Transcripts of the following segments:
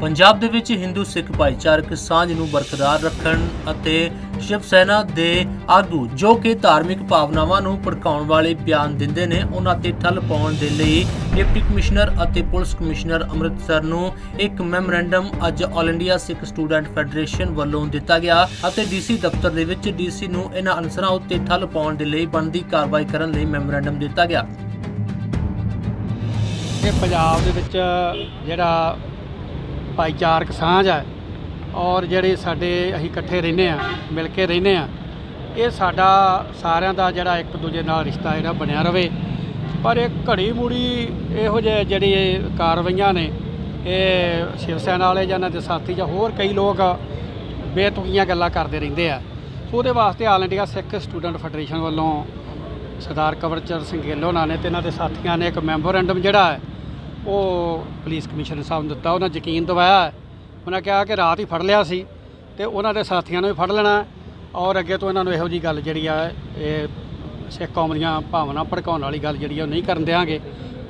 ਪੰਜਾਬ ਦੇ ਵਿੱਚ ਹਿੰਦੂ ਸਿੱਖ ਭਾਈਚਾਰਕ ਸਾਂਝ ਨੂੰ ਬਰਕਰਾਰ ਰੱਖਣ ਅਤੇ ਸ਼ਿਵ ਸੈਨਾ ਦੇ ਆਗੂ ਜੋ ਕਿ ਧਾਰਮਿਕ ਭਾਵਨਾਵਾਂ ਨੂੰ ਭੜਕਾਉਣ ਵਾਲੇ ਬਿਆਨ ਦਿੰਦੇ ਨੇ, ਉਹਨਾਂ ਤੇ ਠੱਲ ਪਾਉਣ ਦੇ ਲਈ ਡਿਪਟੀ ਕਮਿਸ਼ਨਰ ਅਤੇ ਪੁਲਿਸ ਕਮਿਸ਼ਨਰ ਅੰਮ੍ਰਿਤਸਰ ਨੂੰ ਇੱਕ ਮੈਮੋਰੈਂਡਮ ਅੱਜ all India Sikh student federation ਵੱਲੋਂ ਦਿੱਤਾ ਗਿਆ ਅਤੇ ਡੀਸੀ ਦਫ਼ਤਰ ਦੇ ਵਿੱਚ ਡੀਸੀ ਨੂੰ ਇਹਨਾਂ ਅਨਸਰਾਂ ਉੱਤੇ ਠੱਲ ਪਾਉਣ ਦੇ ਲਈ ਬਣਦੀ ਕਾਰਵਾਈ ਕਰਨ ਲਈ ਮੈਮੋਰੈਂਡਮ ਦਿੱਤਾ ਗਿਆ। ਇਹ ਪੰਜਾਬ ਦੇ ਵਿੱਚ ਜਿਹੜਾ ਭਾਈਚਾਰਕ ਸਾਂਝ ਹੈ ਔਰ ਜਿਹੜੇ ਸਾਡੇ ਅਸੀਂ ਇਕੱਠੇ ਰਹਿੰਦੇ ਆ ਮਿਲ ਕੇ ਰਹਿੰਦੇ ਆ ਇਹ ਸਾਡਾ ਸਾਰਿਆਂ ਦਾ ਜਿਹੜਾ ਇੱਕ ਦੂਜੇ ਨਾਲ ਰਿਸ਼ਤਾ ਜਿਹੜਾ ਬਣਿਆ ਰਵੇ। ਪਰ ਇਹ ਘੜੀ ਮੂੜੀ ਇਹੋ ਜਿਹੇ ਜਿਹੜੀ ਕਾਰਵਾਈਆਂ ਨੇ, ਇਹ ਸ਼ਿਵ ਸੈਨਾ ਵਾਲੇ ਜਾਂ ਇਹਨਾਂ ਦੇ ਸਾਥੀ ਜਾਂ ਹੋਰ ਕਈ ਲੋਕ ਬੇਤੁਕੀਆਂ ਗੱਲਾਂ ਕਰਦੇ ਰਹਿੰਦੇ ਆ। ਸੋ ਉਹਦੇ ਵਾਸਤੇ all India Sikh student federation ਵੱਲੋਂ ਸਰਦਾਰ ਕਵਰਚਰ ਸਿੰਘ ਗਿੱਲ ਹੋਣਾ ਨੇ ਤੇ ਇਹਨਾਂ ਦੇ ਸਾਥੀਆਂ ਨੇ ਇੱਕ ਮੈਮੋਰੈਂਡਮ ਜਿਹੜਾ ਹੈ ਉਹ ਪੁਲਿਸ ਕਮਿਸ਼ਨਰ ਸਾਹਿਬ ਨੂੰ ਦਿੱਤਾ, ਉਹਨਾਂ ਯਕੀਨ ਦਿਵਾਇਆ ਉਹਨਾਂ ਕਿਹਾ ਕਿ ਰਾਤ ਹੀ ਫੜ ਲਿਆ ਸੀ ਤੇ ਉਹਨਾਂ ਦੇ ਸਾਥੀਆਂ ਨੂੰ ਵੀ ਫੜ ਲੈਣਾ ਔਰ ਅੱਗੇ ਤੋਂ ਇਹਨਾਂ ਨੂੰ ਇਹੋ ਜੀ ਗੱਲ ਜਿਹੜੀ ਆ, ਇਹ ਸਿੱਖ ਕੌਮ ਦੀਆਂ ਭਾਵਨਾ ਭੜਕਾਉਣ ਵਾਲੀ ਗੱਲ ਜਿਹੜੀ ਆ, ਉਹ ਨਹੀਂ ਕਰਨ ਦੇਵਾਂਗੇ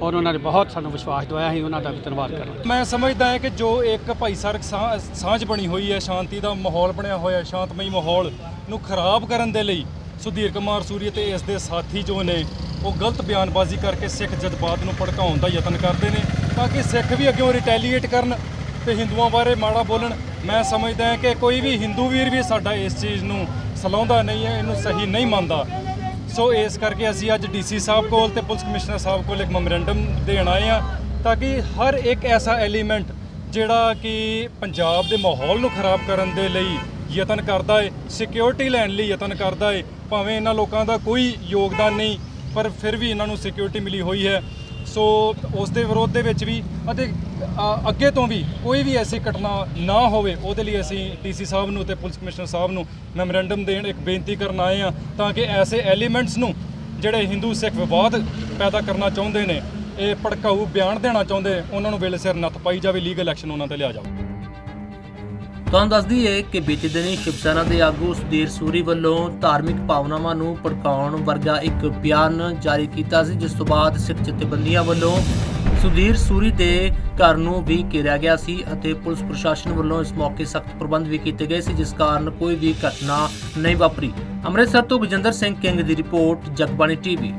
ਔਰ ਉਹਨਾਂ ਨੇ ਬਹੁਤ ਸਾਨੂੰ ਵਿਸ਼ਵਾਸ ਦਵਾਇਆ ਸੀ, ਉਹਨਾਂ ਦਾ ਵੀ ਧੰਨਵਾਦ ਕਰਨਾ। ਮੈਂ ਸਮਝਦਾ ਹਾਂ ਕਿ ਜੋ ਇੱਕ ਭਾਈਚਾਰਕ ਸਾਂ- ਸਾਂਝ ਬਣੀ ਹੋਈ ਹੈ, ਸ਼ਾਂਤੀ ਦਾ ਮਾਹੌਲ ਬਣਿਆ ਹੋਇਆ ਹੈ ਸ਼ਾਂਤਮਈ ਮਾਹੌਲ ਨੂੰ ਖਰਾਬ ਕਰਨ ਦੇ ਲਈ ਸੁਧੀਰ ਕੁਮਾਰ ਸੂਰੀ ਤੇ ਇਸ ਦੇ ਸਾਥੀ ਜੋ ਨੇ ਉਹ ਗਲਤ ਬਿਆਨਬਾਜ਼ੀ ਕਰਕੇ ਸਿੱਖ ਜਜ਼ਬਾਤ ਨੂੰ ਭੜਕਾਉਣ ਦਾ ਯਤਨ ਕਰਦੇ ਨੇ ਤਾਂ ਕਿ ਸਿੱਖ ਵੀ ਅੱਗੇ ਰਿਟੈਲੀਏਟ ਕਰਨ ਤੇ ਹਿੰਦੂਆਂ ਬਾਰੇ ਮਾੜਾ ਬੋਲਣ। ਮੈਂ ਸਮਝਦਾ ਹਾਂ ਕਿ ਕੋਈ ਵੀ ਹਿੰਦੂ ਵੀਰ ਵੀ ਸਾਡਾ ਇਸ ਚੀਜ਼ ਨੂੰ ਸਲਾਉਂਦਾ ਨਹੀਂ ਹੈ, ਇਹਨੂੰ ਸਹੀ ਨਹੀਂ ਮੰਨਦਾ। ਸੋ ਇਸ ਕਰਕੇ ਅਸੀਂ ਅੱਜ ਡੀਸੀ ਸਾਹਿਬ ਕੋਲ ਤੇ ਪੁਲਿਸ ਕਮਿਸ਼ਨਰ ਸਾਹਿਬ ਕੋਲ ਇੱਕ ਮੈਮੋਰੈਂਡਮ ਦੇਣ ਆਏ ਆ ਤਾਂ ਕਿ ਹਰ ਇੱਕ ਐਸਾ ਐਲੀਮੈਂਟ ਜਿਹੜਾ ਕਿ ਪੰਜਾਬ ਦੇ ਮਾਹੌਲ ਨੂੰ ਖਰਾਬ ਕਰਨ ਦੇ ਲਈ ਯਤਨ ਕਰਦਾ ਏ ਸਿਕਿਉਰਿਟੀ ਲੈਣ ਲਈ ਯਤਨ ਕਰਦਾ ਏ ਭਾਵੇਂ ਇਹਨਾਂ ਲੋਕਾਂ ਦਾ ਕੋਈ ਯੋਗਦਾਨ ਨਹੀਂ ਪਰ ਫਿਰ ਵੀ ਇਹਨਾਂ ਨੂੰ ਸਿਕਿਉਰਿਟੀ ਮਿਲੀ ਹੋਈ ਹੈ। ਸੋ ਉਸ ਦੇ ਵਿਰੋਧ ਦੇ ਵਿੱਚ ਵੀ ਅਤੇ ਅੱਗੇ ਤੋਂ ਵੀ ਕੋਈ ਵੀ ਐਸੀ ਘਟਨਾ ਨਾ ਹੋਵੇ, ਉਹਦੇ ਲਈ ਅਸੀਂ ਡੀਸੀ ਸਾਹਿਬ ਨੂੰ ਤੇ ਪੁਲਿਸ ਕਮਿਸ਼ਨਰ ਸਾਹਿਬ ਨੂੰ ਮੈਮੋਰੈਂਡਮ ਦੇਣ ਇੱਕ ਬੇਨਤੀ ਕਰਨ ਆਏ ਆ ਤਾਂ ਕਿ ਐਸੇ ਐਲੀਮੈਂਟਸ ਨੂੰ ਜਿਹੜੇ ਹਿੰਦੂ ਸਿੱਖ ਵਿਵਾਦ ਪੈਦਾ ਕਰਨਾ ਚਾਹੁੰਦੇ ਨੇ, ਇਹ ਭੜਕਾਊ ਬਿਆਨ ਦੇਣਾ ਚਾਹੁੰਦੇ, ਉਹਨਾਂ ਨੂੰ ਵੇਲੇ ਸਿਰ ਨੱਥ ਪਾਈ ਜਾਵੇ ਲੀਗਲ ਐਕਸ਼ਨ ਉਹਨਾਂ ਤੇ ਲਿਆ ਜਾਵੇ। ਤੁਹਾਨੂੰ ਦੱਸ ਦਈਏ ਕਿ ਬੀਤੇ ਦਿਨੀ ਸ਼ਿਵ ਸੈਨਾ ਦੇ ਆਗੂ ਸੁਧੀਰ ਸੂਰੀ ਵੱਲੋਂ ਧਾਰਮਿਕ ਭਾਵਨਾਵਾਂ ਨੂੰ ਭੜਕਾਉਣ ਵਰਗਾ ਇੱਕ ਬਿਆਨ ਜਾਰੀ ਕੀਤਾ ਸੀ, ਜਿਸ ਤੋਂ ਬਾਅਦ ਸਿੱਖ ਜਥੇਬੰਦੀਆਂ ਵੱਲੋਂ ਸੁਧੀਰ ਸੂਰੀ ਦੇ ਘਰ ਨੂੰ ਵੀ ਘੇਰਿਆ ਗਿਆ ਸੀ ਅਤੇ ਪੁਲਿਸ ਪ੍ਰਸ਼ਾਸਨ ਵੱਲੋਂ ਇਸ ਮੌਕੇ ਸਖਤ ਪ੍ਰਬੰਧ ਵੀ ਕੀਤੇ ਗਏ ਸੀ, ਜਿਸ ਕਾਰਨ ਕੋਈ ਵੀ ਘਟਨਾ ਨਹੀਂ ਵਾਪਰੀ। ਅੰਮ੍ਰਿਤਸਰ ਤੋਂ ਗਜਿੰਦਰ ਸਿੰਘ ਕਿੰਗ ਦੀ ਰਿਪੋਰਟ, ਜਗਬਾਣੀ ਟੀਵੀ।